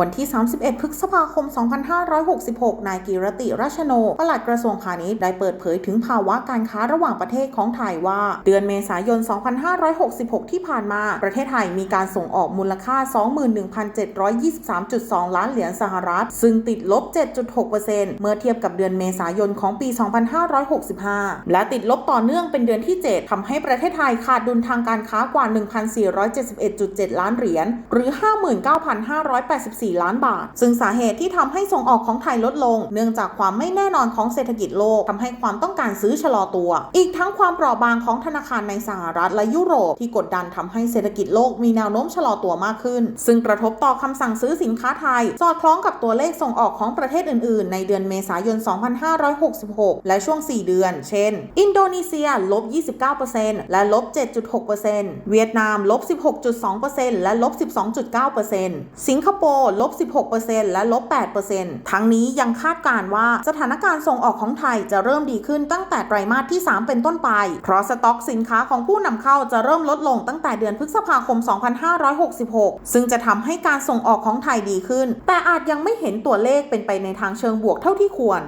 วันที่ 31 พฤษภาคม 2566 นายกิรติราชโน ปลัดกระทรวงพาณิชย์ ได้เปิดเผยถึงภาวะการค้าระหว่างประเทศของไทยว่า เดือนเมษายน 2566 ที่ผ่านมา ประเทศไทยมีการส่งออกมูลค่า 21,723.2 ล้านเหรียญสหรัฐ ซึ่งติดลบ 7.6%เมื่อเทียบกับเดือนเมษายนของปี 2565 และติดลบต่อเนื่องเป็นเดือนที่ 7ทำให้ประเทศไทยขาดดุลทางการค้ากว่า 1,471.7 ล้านเหรียญ หรือ 59,584ล้านบาท ซึ่งสาเหตุที่ทำให้ส่งออกของไทยลดลง เนื่องจากความไม่แน่นอนของเศรษฐกิจโลกทำให้ความต้องการซื้อชะลอตัว อีกทั้งความเปราะบางของธนาคารในสหรัฐและยุโรปที่กดดันทำให้เศรษฐกิจโลกมีแนวโน้มชะลอตัวมากขึ้น ซึ่งกระทบต่อคำสั่งซื้อสินค้าไทย สอดคล้องกับตัวเลขส่งออกของประเทศอื่น ๆ ในเดือนเมษายน 2566 และช่วง 4 เดือน เช่น อินโดนีเซียลบ 29%และลบ 7.6%เวียดนามลบ 16.2%และลบ 12.9%สิงคโปร์ลบ 16%และลบ 8%ทั้งนี้ยังคาดการว่าสถานการณ์ส่งออกของไทยจะเริ่มดีขึ้นตั้งแต่ไตรมาสที่ 3 เป็นต้นไป เพราะสต็อกสินค้าของผู้นำเข้าจะเริ่มลดลงตั้งแต่เดือนพฤษภาคม 2566 ซึ่งจะทำให้การส่งออกของไทยดีขึ้น แต่อาจยังไม่เห็นตัวเลขเป็นไปในทางเชิงบวกเท่าที่ควร